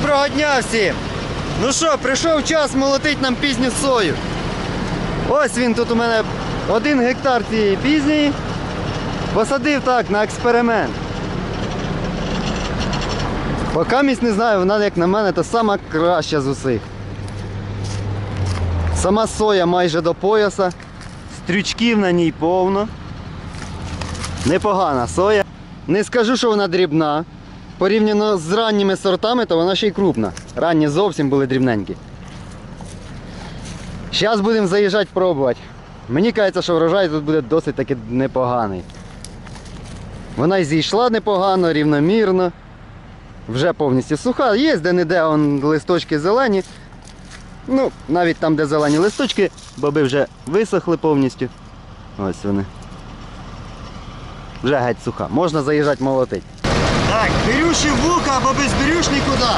Доброго дня всім! Ну що, прийшов час молотить нам пізню сою. Ось він тут у мене один гектар цієї пізньої. Посадив так на експеримент. Поки місць не знаю, вона, як на мене, то сама краща з усіх. Сама соя майже до пояса. Стрючків на ній повно. Непогана соя. Не скажу, що вона дрібна. Порівняно з ранніми сортами, то вона ще й крупна. Ранні зовсім були дрібненькі. Зараз будемо заїжджати пробувати. Мені кажеться, що врожай тут буде досить таки непоганий. Вона й зійшла непогано, рівномірно. Вже повністю суха. Є де-не-де листочки зелені. Ну, навіть там, де зелені листочки, боби вже висохли повністю. Ось вони. Вже геть суха. Можна заїжджати молотить. Так, берющий в лука або без берюш нікуди.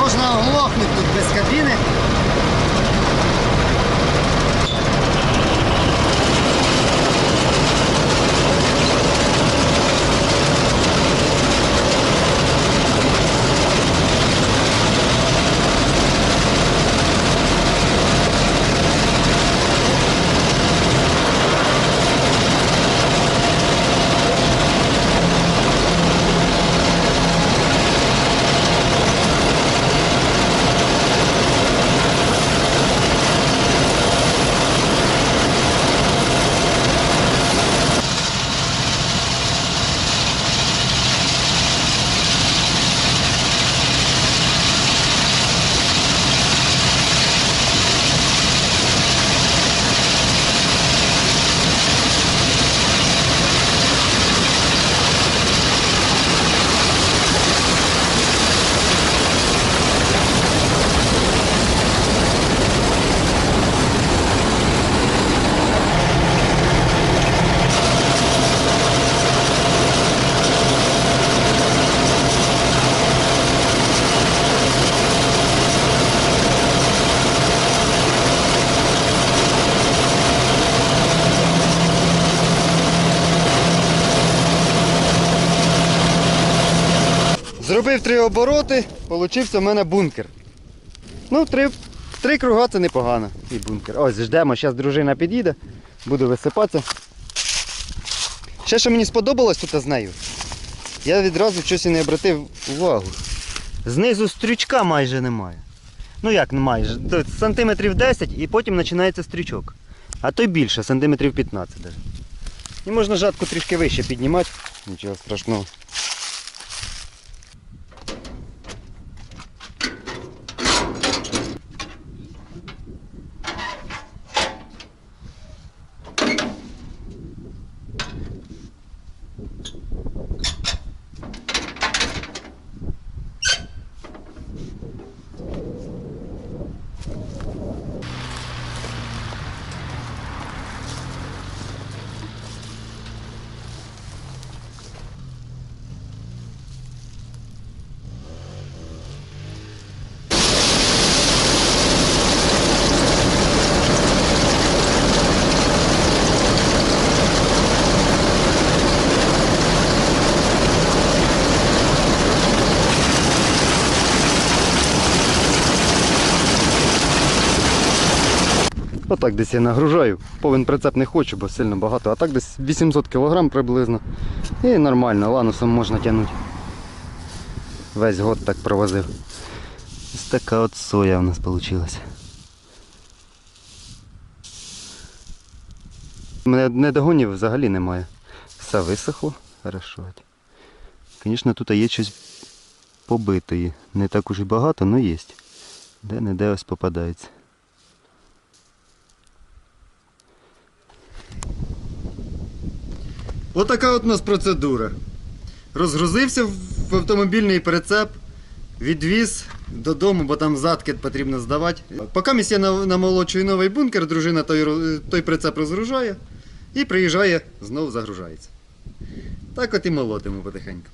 Можна оглохнути тут без кабіни. Зробив три обороти, получився в мене бункер. Ну, три, три круга це непогано. І бункер. Ось, ждемо, зараз дружина під'їде, буду висипатися. Ще що мені сподобалось тут з нею. Я відразу щось і не обратив увагу. Знизу стрючка майже немає. Ну як майже? Сантиметрів 10 і потім починається стрючок. А то й більше, сантиметрів 15 навіть. І можна жатку трішки вище піднімати, нічого страшного. Отак десь я нагружаю. Повен прицеп не хочу, бо сильно багато. А так десь 800 кг приблизно. І нормально, ланусом можна тягнути. Весь год так провозив. Ось така от соя у нас вийшла. У мене недогонів взагалі немає. Все висохло. Хорошо. Звісно, тут є щось побитої. Не так уж і багато, але є. Де-не-де ось попадається. Отака от у нас процедура. Розгрузився в автомобільний прицеп, відвіз додому, бо там задки потрібно здавати. Поки місія намолочує новий бункер, дружина той, той прицеп розгружає і приїжджає, знову загружається. Так от і молотимо потихеньку.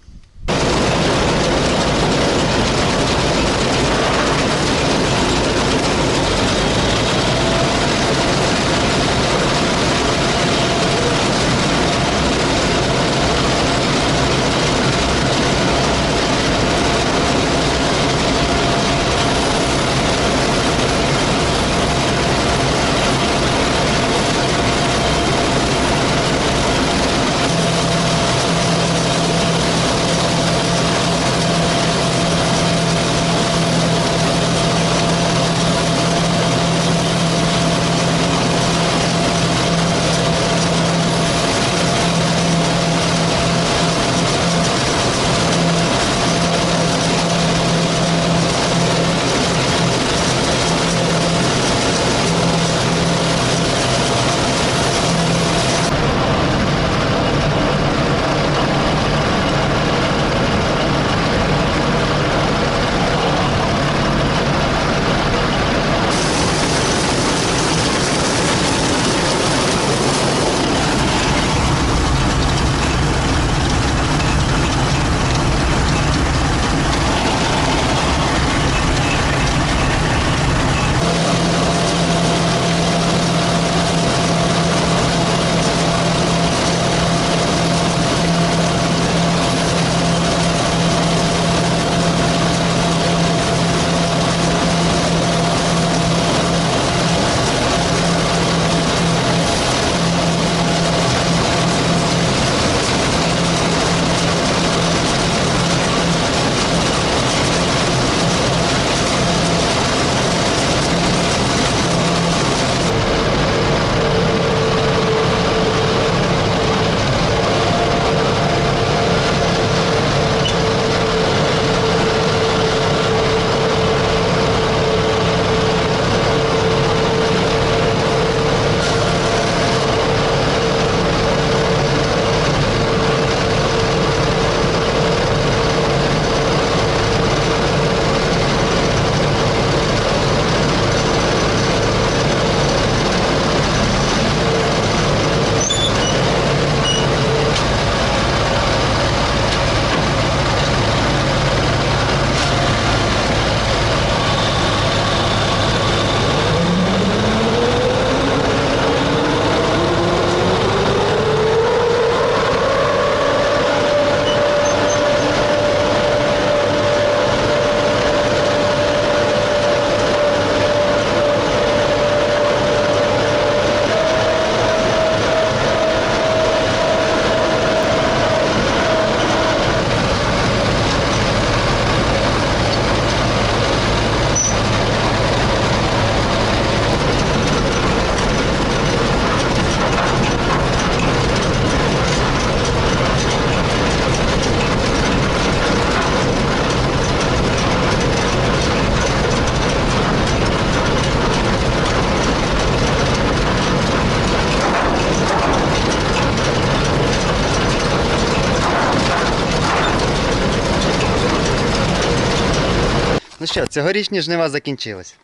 Що, цьогорічні жнива закінчились.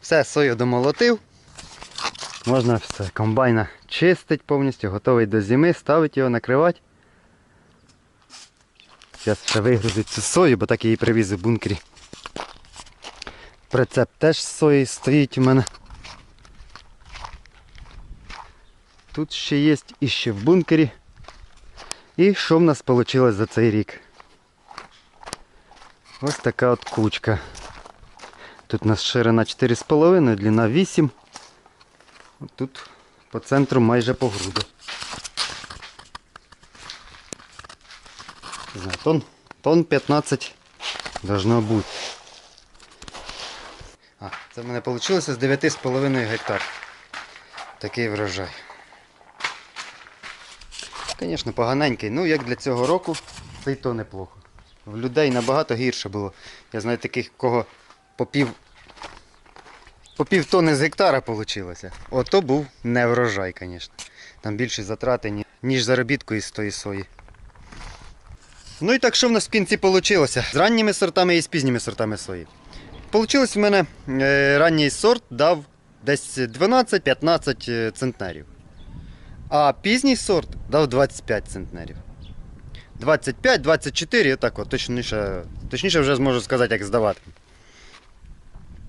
Все, сою домолотив. Можна все, комбайна чистить повністю, готовий до зими, ставить його, накривати. Зараз ще вигрузить цю сою, бо так її привіз у бункері. Прицеп теж з сої стоїть у мене. Тут ще є і ще в бункері. І що в нас вийшло за цей рік? Ось така от кучка. Тут у нас ширина 4,5, длина 8. Тут по центру майже по груди. Знаю, тон, тон 15 должно бути. А, це в мене вийшло з 9,5 гектар. Такий врожай. Звісно, поганенький. Ну, як для цього року, це й то неплохо. В людей набагато гірше було. Я знаю таких, кого по пів, по пів тони з гектара вийшло. Ото був не врожай, звісно. Там більші затрати, ніж заробітку із тої сої. Ну і так що в нас в кінці вийшло? З ранніми сортами і з пізніми сортами сої. Получилось в мене е, ранній сорт дав десь 12-15 е, центнерів. А пізній сорт дав 25 центнерів. 25-24, отак от, точніше, точніше вже зможу сказати, як здавати.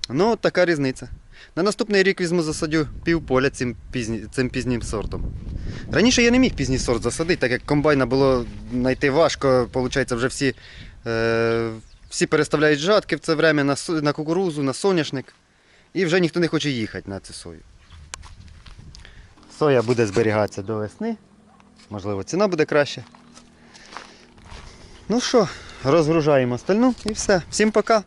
Ну, от така різниця. На наступний рік візьму засадю півполя цим, пізні, цим пізнім сортом. Раніше я не міг пізній сорт засадити, так як комбайна було знайти важко, виходить, вже всі, е, всі переставляють жатки в це время на, на кукурузу, на соняшник. І вже ніхто не хоче їхати на цю сою. Соя буде зберігатися до весни. Можливо, ціна буде краще. Ну що, розгружаємо стальну і все. Всім пока.